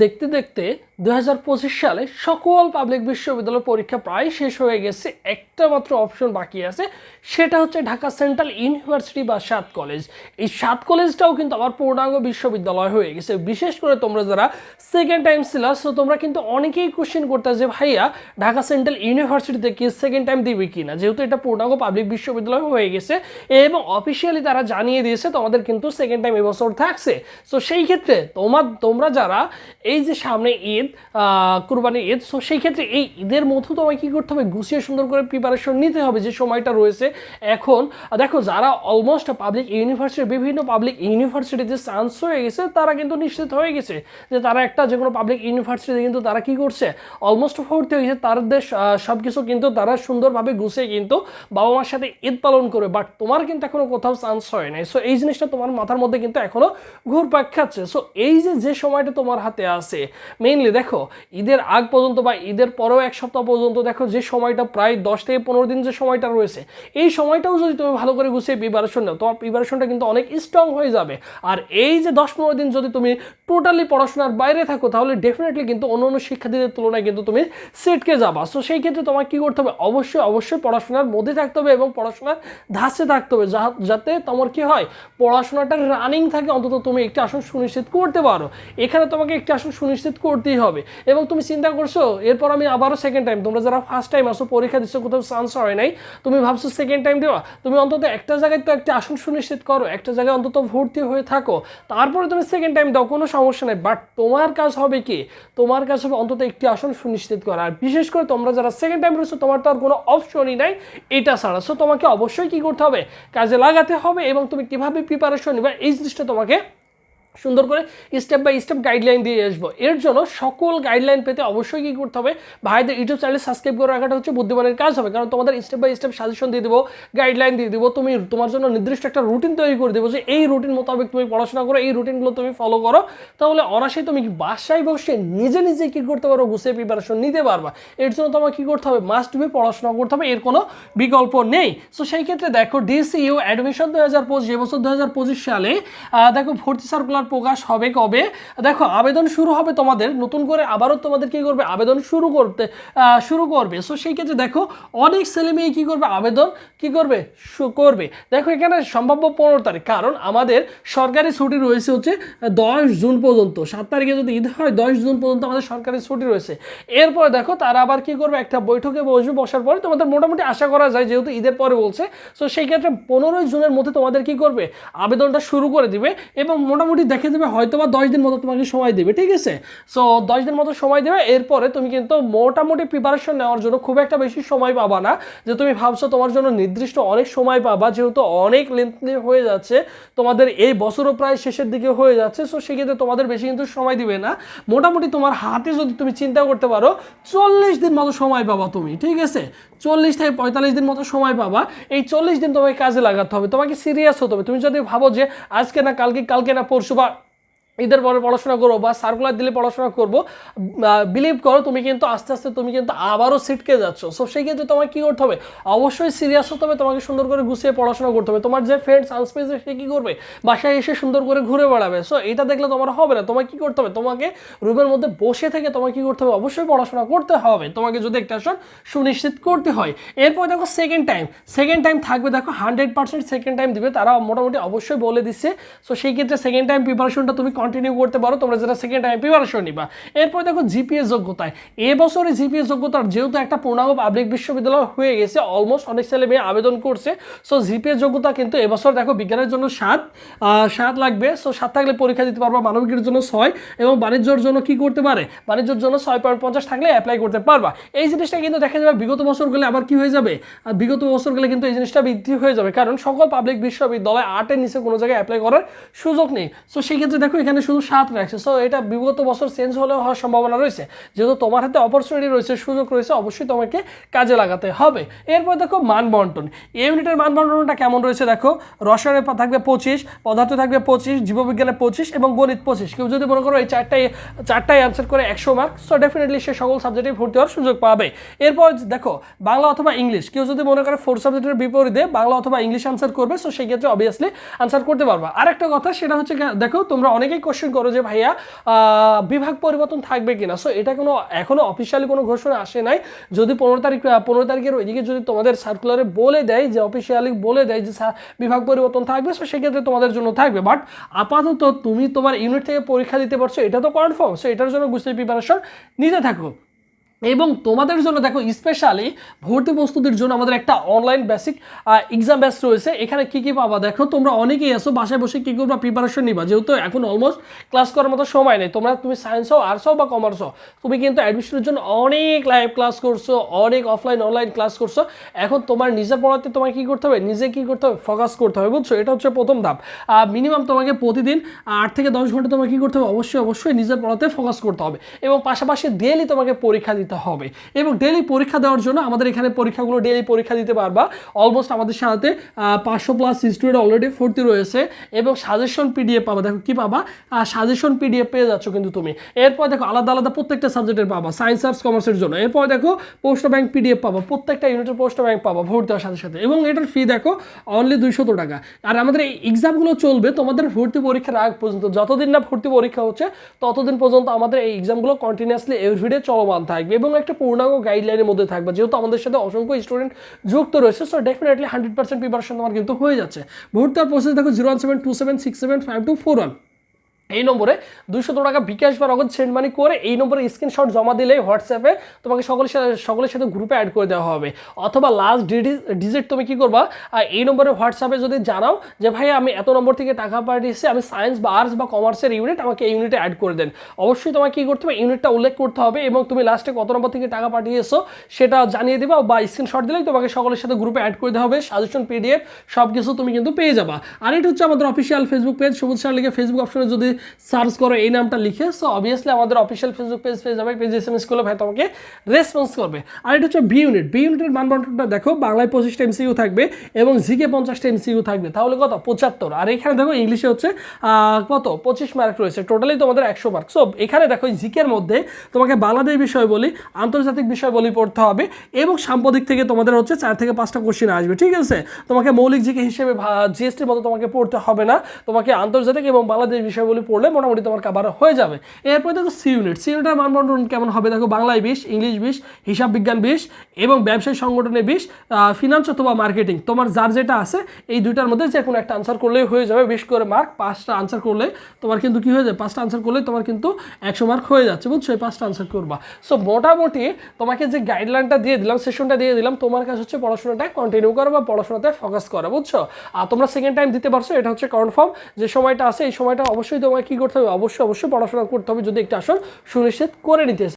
দেখতে দেখতে দু হাজার পঁচিশ সালে সকল পাবলিক বিশ্ববিদ্যালয় পরীক্ষা প্রায় শেষ হয়ে গেছে। একটা মাত্র অপশন বাকি আছে, সেটা হচ্ছে ঢাকা সেন্ট্রাল ইউনিভার্সিটি বা সাত কলেজ। এই সাত কলেজটাও কিন্তু আবার পূর্ণাঙ্গ বিশ্ববিদ্যালয় হয়ে গেছে। বিশেষ করে তোমরা যারা সেকেন্ড টাইম ছিলা সো তোমরা কিন্তু অনেকেই কোশ্চেন করতে যে, ভাইয়া, ঢাকা সেন্ট্রাল ইউনিভার্সিটিতে কি সেকেন্ড টাইম দিবে কি না যেহেতু এটা পূর্ণাঙ্গ পাবলিক বিশ্ববিদ্যালয় হয়ে গেছে এবং অফিসিয়ালি তারা জানিয়ে দিয়েছে তোমাদের কিন্তু সেকেন্ড টাইম এবছর থাকছে। সো সেই ক্ষেত্রে তোমার তোমরা যারা এই যে সামনে ঈদ কুরবানি ঈদ সো সেই ক্ষেত্রে এই ঈদের মধ্যে তোমায় কী করতে হবে? গুছিয়ে সুন্দর করে প্রিপারেশন নিতে হবে যে সময়টা রয়েছে। এখন দেখো, যারা অলমোস্ট পাবলিক ইউনিভার্সিটি বিভিন্ন পাবলিক ইউনিভার্সিটিতে চান্স হয়ে গেছে, তারা কিন্তু নিশ্চিত হয়ে গেছে যে তারা একটা যে কোনো পাবলিক ইউনিভার্সিটিতে কিন্তু তারা কি করছে? অলমোস্ট ভর্তি হয়ে গেছে তাদের সব কিছু কিন্তু তারা সুন্দরভাবে গুছিয়ে কিন্তু বাবা মার সাথে ঈদ পালন করবে। বাট তোমার কিন্তু এখনও কোথাও চান্স হয় নাই। সো এই জিনিসটা তোমার মাথার মধ্যে কিন্তু এখনও ঘুরপাক খাচ্ছে। সো এই যে যে সময়টা তোমার হাতে আছে। মেইনলি দেখো, ঈদের আগ পর্যন্ত বা ঈদের পরেও এক সপ্তাহ পর্যন্ত দেখো যে সময়টা প্রায় দশ থেকে পনেরো দিন যে সময়টা রয়েছে, এই সময়টাও যদি তুমি ভালো করে গুছিয়ে প্রিপারেশন নাও, তোমার প্রিপারেশনটা কিন্তু অনেক স্ট্রং হয়ে যাবে। আর এই যে দশ পনেরো দিন যদি তুমি টোটালি পড়াশোনার বাইরে থাকো, তাহলে ডেফিনেটলি কিন্তু অন্য অন্য শিক্ষার্থীদের তুলনায় কিন্তু তুমি সেটকে যাবা। সো সেই ক্ষেত্রে তোমার কী করতে হবে? অবশ্যই অবশ্যই পড়াশোনার মধ্যে থাকতে হবে এবং পড়াশোনার ধাঁচে থাকতে হবে যাতে তোমার কি হয়? পড়াশোনাটা রানিং থাকে, অন্তত তুমি একটি আসন সুনিশ্চিত করতে পারো। এখানে তোমাকে একটি আসন সুনিশ্চিত করতেই হবে। এবং তুমি চিন্তা করছ, এরপর আমি আবারও সেকেন্ড টাইম তোমরা যারা ফার্স্ট টাইম আসো পরীক্ষা দিচ্ছ, কোথাও চান্স হয় নাই, তুমি ভাবছ সেকেন্ড টাইম দেওয়া, তুমি অন্তত একটা জায়গায় তো একটা আসন সুনিশ্চিত করো, একটা জায়গায় অন্তত ভর্তি হয়ে থাকো, তারপরে তুমি সেকেন্ড টাইম দাও, কোনো সমস্যা নেই বাট তোমার কাজ হবে কি? তোমার কাজ হবে অন্তত একটি আসন সুনিশ্চিত করা, আর বিশেষ করে তোমরা যারা সেকেন্ড টাইম রয়েছো, তোমার তো আর কোনো অপশনই নাই, এটা ছাড়া। সো তোমাকে অবশ্যই কি করতে হবে? কাজে লাগাতে হবে, এবং তুমি কীভাবে প্রিপারেশন নিবা এই জিনিসটা তোমাকে সুন্দর করে স্টেপ বাই স্টেপ গাইডলাইন দিয়ে আসব। এর জন্য সকল গাইডলাইন পেতে অবশ্যই কী করতে হবে? ভাইদের ইউটিউব চ্যানেল সাবস্ক্রাইব করে রাখাটা হচ্ছে বুদ্ধিমানের কাজ হবে। কারণ তোমাদের স্টেপ বাই স্টেপ সাজেশন দিয়ে দেবো গাইডলাইন দিয়ে দেবো, তুমি তোমার জন্য নির্দিষ্ট একটা রুটিন তৈরি করে দেবো যে এই রুটিন মোতাবেক তুমি পড়াশোনা করো, এই রুটিনগুলো তুমি ফলো করো। তাহলে অনাসে তুমি বাসায় বসে নিজে নিজে কী করতে পারো? গুছিয়ে প্রিপারেশন নিতে পারবা। এর জন্য তোমার কী করতে হবে? মাস্ট বি পড়াশোনা করতে হবে, এর কোনো বিকল্প নেই। সো সেই ক্ষেত্রে দেখো ডিসিইউ অ্যাডমিশন দু হাজার পঁচিশ এবছর দু হাজার পঁচিশ সালে দেখো, ভর্তি সার্কুলার প্রকাশ হবে কবে? দেখো, আবেদন শুরু হবে তোমাদের, নতুন করে আবারও তোমাদের কি করবে? আবেদন শুরু করতে শুরু করবে। সো সেই ক্ষেত্রে দেখো, অনেক ছেলে মেয়ে কী করবে? আবেদন কি করবে? করবে। দেখো, এখানে সম্ভাব্য পনেরো তারিখ। কারণ আমাদের সরকারি ছুটি রয়েছে হচ্ছে দশ জুন পর্যন্ত। সাত তারিখে যদি ঈদ হয়, দশ জুন পর্যন্ত আমাদের সরকারি ছুটি রয়েছে। এরপর দেখো, তারা আবার কি করবে? একটা বৈঠকে বসবে, বসার পরে তোমাদের মোটামুটি আশা করা যায়, যেহেতু ঈদের পরে বলছে। সো সেই ক্ষেত্রে পনেরোই জুনের মধ্যে তোমাদের কি করবে? আবেদনটা শুরু করে দিবে এবং মোটামুটি দেখে দেবে হয়তো বা দশ দিন মতো তোমাকে সময় দেবে, ঠিক আছে? সো দশ দিন মতো সময় দেবে, এরপরে তুমি কিন্তু মোটামুটি প্রিপারেশন নেওয়ার জন্য খুব একটা বেশি সময় পাবা না। যে তুমি ভাবছ তোমার জন্য নির্দিষ্ট অনেক সময় পাবা, যেহেতু অনেক লেন্থলি হয়ে যাচ্ছে, তোমাদের এই বছরও প্রায় শেষের দিকে হয়ে যাচ্ছে সো সেক্ষেত্রে তোমাদের বেশি কিন্তু সময় দিবে না। মোটামুটি তোমার হাতে যদি তুমি চিন্তা করতে পারো, চল্লিশ দিন মতো সময় পাবা তুমি, ঠিক আছে? চল্লিশ থেকে পঁয়তাল্লিশ দিন মতো সময় পাবা, এই চল্লিশ দিন তোমাকে কাজে লাগাতে হবে, তোমাকে সিরিয়াস হতে হবে। তুমি যদি ভাবো যে আজকে না কালকে কালকে না পরশু বা ঈদের পরে পড়াশোনা করব বা সার্কুলার দিলে পড়াশোনা করব বিলিভ করো, তুমি কিন্তু আস্তে আস্তে তুমি কিন্তু আবারও সিটকে যাচ্ছ। সো সেই ক্ষেত্রে তোমাকে কী করতে হবে? অবশ্যই সিরিয়াস হতে হবে, তোমাকে সুন্দর করে গুছিয়ে পড়াশোনা করতে হবে। তোমার যে ফ্রেন্ড সানস্পেসে সে কী করবে? বাসায় এসে সুন্দর করে ঘুরে বেড়াবে। সো এটা দেখলে তোমার হবে না। তোমাকে কী করতে হবে? তোমাকে রুমের মধ্যে বসে থেকে তোমাকে কী করতে হবে? অবশ্যই পড়াশোনা করতে হবে। তোমাকে যদি একটা আসন সুনিশ্চিত করতে হয়। এরপর দেখো সেকেন্ড টাইম সেকেন্ড টাইম থাকবে, দেখো হান্ড্রেড পার্সেন্ট সেকেন্ড টাইম দিবে। তারা মোটামুটি অবশ্যই বলে দিচ্ছে। সো সেই ক্ষেত্রে সেকেন্ড টাইম প্রিপারেশনটা তুমি কন্টিনিউ করতে পারো, তোমরা যারা সেকেন্ড টাইম প্রিপারেশন নিবা। এরপর দেখো জিপিএস যোগ্যতায়। এবছরে জিপিএস যোগ্যতার যেহেতু একটা পূর্ণাঙ্গ পাবলিক বিশ্ববিদ্যালয় হয়ে গেছে অলমোস্ট অনেক ছেলে মেয়ে আবেদন করছে। সো জিপিএস যোগ্যতা কিন্তু এবছর দেখো বিজ্ঞানের জন্য সাত সাত লাগবে। সো সাত থাকলে পরীক্ষা দিতে পারবা মানবিকের জন্য ছয় এবং বাণিজ্যর জন্য কি করতে পারে? বাণিজ্যর জন্য ছয় পয়েন্ট পঞ্চাশ থাকলে অ্যাপ্লাই করতে পারবা। এই জিনিসটা কিন্তু দেখা যাবে বিগত বছর গেলে আবার কি হয়ে যাবে? বিগত বছর গেলে কিন্তু এই জিনিসটা বৃদ্ধি হয়ে যাবে। কারণ সকল পাবলিক বিশ্ববিদ্যালয় আটের নিচে কোনো জায়গায় অ্যাপ্লাই করার সুযোগ নেই। সো সেই ক্ষেত্রে দেখো এখানে শুধু সাত রাখছে। সো এটা বিগত বছর চেঞ্জ হলেও হওয়ার সম্ভাবনা রয়েছে। যেহেতু তোমার হাতে অপরচুনিটি রয়েছে, সুযোগ রয়েছে, অবশ্যই তোমাকে কাজে লাগাতে হবে। এরপর দেখো মান বন্টন। এই ইউনিটের মান বন্টনটা কেমন রয়েছে দেখো? রসায়নে থাকবে পঁচিশ, পদার্থ থাকবে পঁচিশ, জীববিজ্ঞানে পঁচিশ এবং গণিত পঁচিশ। কেউ যদি মনে করো এই চারটাই চারটাই অ্যান্সার করে একশো মার্ক সো ডেফিনেটলি সে সকল সাবজেক্টে ভর্তি হওয়ার সুযোগ পাবে। এরপর দেখো, বাংলা অথবা ইংলিশ। কেউ যদি মনে করে ফোর সাবজেক্টের বিপরীতে বাংলা অথবা ইংলিশ আনসার করবে সো সেই ক্ষেত্রে অবভিয়াসলি আনসার করতে পারবা। আরেকটা কথা, সেটা হচ্ছে দেখো তোমরা অনেকে অনেকেই কোশ্চেন করো যে ভাইয়া বিভাগ পরিবর্তন থাকবে কিনা? সো এটা কোনো এখনও অফিসিয়ালি কোনো ঘোষণা আসে নাই। যদি পনেরো তারিখ পনেরো তারিখের ওইদিকে যদি তোমাদের সার্কুলারে বলে দেয়, যে অফিসিয়ালি বলে দেয় যে বিভাগ পরিবর্তন থাকবে সো সেক্ষেত্রে তোমাদের জন্য থাকবে। বাট আপাতত তুমি তোমার ইউনিট থেকে পরীক্ষা দিতে পারছ, এটা তো কনফার্ম সো এটার জন্য বুঝতে প্রিপারেশন নিতে থাকো। এবং তোমাদের জন্য দেখো স্পেশালি ভর্তি প্রস্তুতির জন্য আমাদের একটা অনলাইন বেসিক এক্সাম ব্যাচ রয়েছে। এখানে কি কি পাবা? দেখো, তোমরা অনেকেই আসো বাসায় বসে কী করবা প্রিপারেশন নিবা? যেহেতু এখন অলমোস্ট ক্লাস করার মতো সময় নেই। তোমরা তুমি সায়েন্স হও আর্টস হও বা কমার্স হও, তুমি কিন্তু অ্যাডমিশনের জন্য অনেক লাইভ ক্লাস করছ, অনেক অফলাইন অনলাইন ক্লাস করছ। এখন তোমার নিজের পড়াতে তোমাকে কি করতে হবে? নিজে কী করতে হবে? ফোকাস করতে হবে, বুঝছ? এটা হচ্ছে প্রথম ধাপ। মিনিমাম তোমাকে প্রতিদিন আট থেকে দশ ঘণ্টা তোমাকে কী করতে হবে? অবশ্যই অবশ্যই নিজের পড়াতে ফোকাস করতে হবে। এবং পাশাপাশি ডেলি তোমাকে পরীক্ষা দিতে হবে। এবং ডেলি পরীক্ষা দেওয়ার জন্য আমাদের এখানে পরীক্ষাগুলো ডেলি পরীক্ষা দিতে পারবা। অলমোস্ট আমাদের সাথে পাঁচশো প্লাস স্টুডেন্ট অলরেডি ভর্তি রয়েছে এবং সাজেশন পিডিএফ পাবা। দেখো কি পাবা? সাজেশন পিডিএফ পেয়ে যাচ্ছ কিন্তু তুমি। এরপর দেখো আলাদা আলাদা প্রত্যেকটা সাবজেক্টের পাবা সায়েন্স আর্টস কমার্সের জন্য। এরপর দেখো পোস্ট ব্যাংক পিডিএফ পাবা, প্রত্যেকটা ইউনিটের পোস্ট ব্যাংক পাবা ভর্তি হওয়ার সাথে সাথে। এবং এটার ফি দেখো অনলি দুইশত টাকা। আর আমাদের এই এক্সামগুলো চলবে তোমাদের ভর্তি পরীক্ষার আগ পর্যন্ত। যতদিন না ভর্তি পরীক্ষা হচ্ছে, ততদিন পর্যন্ত আমাদের এই এক্সামগুলো কন্টিনিউয়াসলি এভরিডে চলমান থাকবে। এবং একটা পূর্ণাঙ্গ গাইডলাইনের মধ্যে থাকবে। যেহেতু আমাদের সাথে অসংখ্য স্টুডেন্ট যুক্ত রয়েছে so definitely hundred percent preparation তোমার কিন্তু হয়ে যাচ্ছে। ভর্তার প্রসেস দেখো zero one seven two seven six seven five two four one এই নম্বরে দুশো টাকা বিকাশ বা নগদ সেন্ড মানি করে এই নম্বরে স্ক্রিনশট জমা দিলেই হোয়াটসঅ্যাপে তোমাকে সকলের সাথে সকলের সাথে গ্রুপে অ্যাড করে দেওয়া হবে। অথবা লাস্ট ডিজিট তুমি কি করবা? এই নম্বরে হোয়াটসঅ্যাপে যদি জানাও যে ভাই আমি এত নম্বর থেকে টাকা পাঠিয়েছি, আমি সায়েন্স বা আর্টস বা কমার্সের ইউনিট আমাকে এই ইউনিটে অ্যাড করে দেন। অবশ্যই তোমাকে কী করতে হবে? ইউনিটটা উল্লেখ করতে হবে এবং তুমি লাস্টে কত নম্বর থেকে টাকা পাঠিয়েছো সেটা জানিয়ে দিবা বা স্ক্রিনশট দিলেই তোমাকে সকলের সাথে গ্রুপে অ্যাড করে দেওয়া হবে। সাজেশন পিডিএফ সব কিছু তুমি কিন্তু পেয়ে যাবা। আর এটা হচ্ছে আমাদের অফিসিয়াল ফেসবুক পেজ সবুজ সার লিখে ফেসবুক অপশনে যদি সার্চ করো এই নামটা লিখে সো অবভিয়াসলি আমাদের অফিসিয়াল ফেসবুক পেজ পেয়ে যাবে পেজ এস এম এস করলে ভাই তোমাকে রেসপন্স করবে। আর এটা হচ্ছে বি ইউনিট বি ইউনিটের মানবন্টনটা দেখো, বাংলায় পঁচিশটা এমসিইউ থাকবে এবং জিকে পঞ্চাশটা এমসিইউ থাকবে। তাহলে কত? পঁচাত্তর। আর এখানে দেখো ইংলিশে হচ্ছে কত? পঁচিশ মার্ক রয়েছে। টোটালি তোমাদের একশো মার্ক সো এখানে দেখো জিকের মধ্যে তোমাকে বাংলাদেশ বিষয় বলি, আন্তর্জাতিক বিষয় বলি পড়তে হবে এবং সাম্প্রতিক থেকে তোমাদের হচ্ছে চার থেকে পাঁচটা কোশ্চেন আসবে। ঠিক আছে? তোমাকে মৌলিক জিকে হিসেবে জিএসটির মতো তোমাকে পড়তে হবে না। তোমাকে আন্তর্জাতিক এবং বাংলাদেশ বিষয়গুলি পড়লে মোটামুটি তোমার কাবার হয়ে যাবে। এরপরে দেখো সি ইউনিট সি ইউনিটের মানবন্টন কেমন হবে? দেখো বাংলায় বিশ ইংলিশ বিশ, হিসাব বিজ্ঞান বিশ এবং ব্যবসায়ী সংগঠনে বিশ ফিনান্স অথবা মার্কেটিং তোমার যার যেটা আছে, এই দুইটার মধ্যে যে কোনো একটা আনসার করলেই হয়ে যাবে। বিশ করে মার্ক পাঁচটা আনসার করলে তোমার কিন্তু কি হয়ে যাবে পাঁচটা আনসার করলে তোমার কিন্তু একশো মার্ক হয়ে যাচ্ছে, বুঝছ? এই পাঁচটা আনসার করবা। সো মোটামুটি তোমাকে যে গাইডলাইনটা দিয়ে দিলাম সেশনটা দিয়ে দিলাম, তোমার কাছে হচ্ছে পড়াশোনাটা কন্টিনিউ করো বা পড়াশোনাতে ফোকাস করো, বুঝছ? আর তোমরা সেকেন্ড টাইম দিতে পারছ, এটা হচ্ছে কনফার্ম যে সময়টা আছে, এই সময়টা অবশ্যই তোমাকে কি করতে হবে? অবশ্যই অবশ্যই পড়াশোনা করতে হবে। যদি একটা আসল সুনিশ্চিত করে নিতে